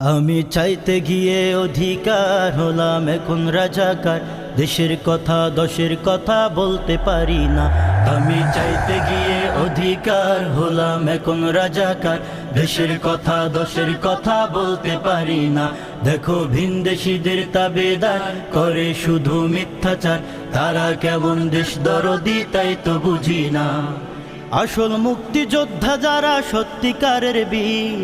আমি চাইতে গিয়ে অধিকার হলাম এখন রাজাকার। দেশের কথা, দশের কথা বলতে পারি না। আমি চাইতে গিয়ে অধিকার হলাম এখন রাজাকার। দেশের কথা, দশের কথা বলতে পারি না। দেখো ভিন ভিনদেশিদের তাবেদার করে শুধু মিথ্যাচার। তারা কেমন দেশ দরদি তাই তো বুঝি না। আসল মুক্তিযোদ্ধা যারা সত্যিকারের বীর,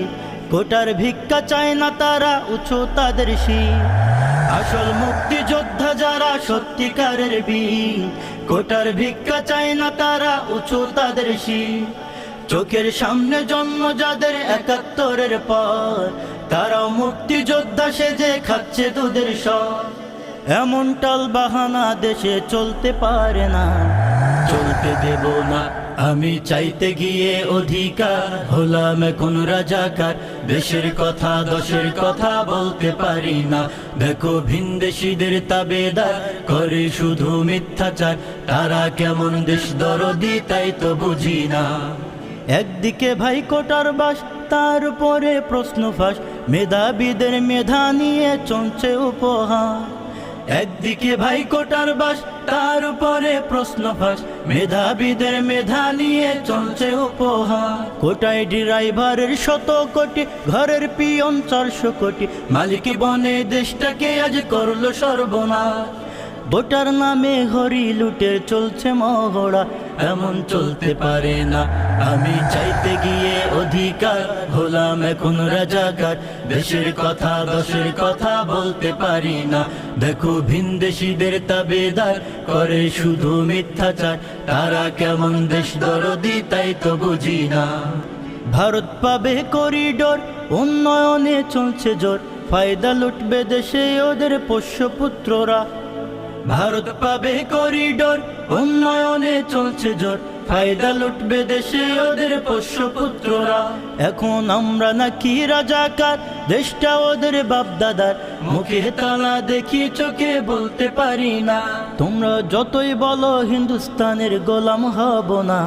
কোটার ভিক্ষা চায় না তারা উঁচু তাদের আসল মুক্তিযোদ্ধা যারা সত্যিকারের বীর, কোটার ভিক্ষা চায় না তারা উঁচু তাদের চোখের সামনে জন্ম যাদের একাত্তরের পর, তারাও মুক্তিযোদ্ধা সেজে খাচ্ছে দুধের সর এমন টাল বাহানা দেশে চলতে পারে না। চলতে দেব না, আমি চাইতে গিয়ে অধিকার। হলাম এখন রাজাকার, দেশের কথা দশের কথা বলতে পারি না। দেখো ভিনদেশিদের তাবেদার, করে শুধু মিথ্যাচার। তারা কেমন দেশ দরদি, তাই তো বুঝি না। একদিকে ভাই কোটার বাস, তার উপরে প্রশ্ন ফাঁস মেধাবীদের মেধা নিয়ে চলছে উপহার একদিকে ভাই কোটার বাস, তার উপরে প্রশ্ন ফাঁস। মেধাবীদের মেধা নিয়ে চলছে উপহার কোটায় ড্রাইভারের শত কোটি, ঘরের পিয়ন চারশো কোটি। মালিক বনে দেশটাকে আজ করল সর্বনাশ। ভোটার নামে হরি লুটের চলছে মহড়া, এমন চলতে পারে না। আমি চাইতে গিয়ে অধিকার, হলাম এখন রাজাকার। দেশের কথা, দশের কথা বলতে পারি না। দেখো ভিনদেশিদের তাবেদার, করে শুধু মিথ্যাচার। তারা কেমন দেশ দরদি, তাই তো বুঝি না। ভারত পাবে করিডোর, উন্নয়নে চলছে জোর। ফায়দা লুটবে দেশে ওদের পোষ্যপুত্ররা ভারত পাবে করিডোর, উন্নয়নে চলছে জোর। ফায়দা লুটবে দেশে ওদের পোষ্য পুত্ররা। এখন আমরা নাকি রাজাকার, দেশটা ওদের বাপদাদার। মুখে তালা দেখি, চোখে বলতে পারি না। তোমরা যতই বলো, হিন্দুস্তানের গোলাম হব না।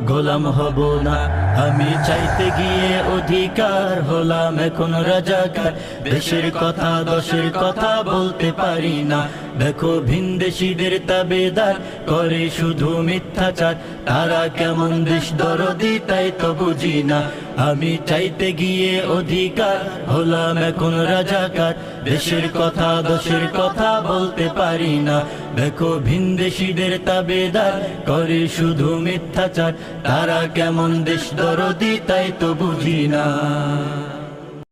গোলাম হব না। আমি চাইতে গিয়ে অধিকার হলাম, এখন রাজাকার। দেশের কথা, দশের কথা বলতে পারি না। দেখো ভিনদেশিদের তাবেদার করে শুধু মিথ্যাচার। তারা কেমন দেশ দরদি তাই তো বুঝি না। আমি চাইতে গিয়ে অধিকার হলাম এখন রাজাকার। দেশের কথা দশের কথা বলতে পারি না। দেখো ভিন ভিনদেশিদের তাবেদার করে শুধু মিথ্যাচার। তারা কেমন দেশ দরদি তাই তো বুঝি না।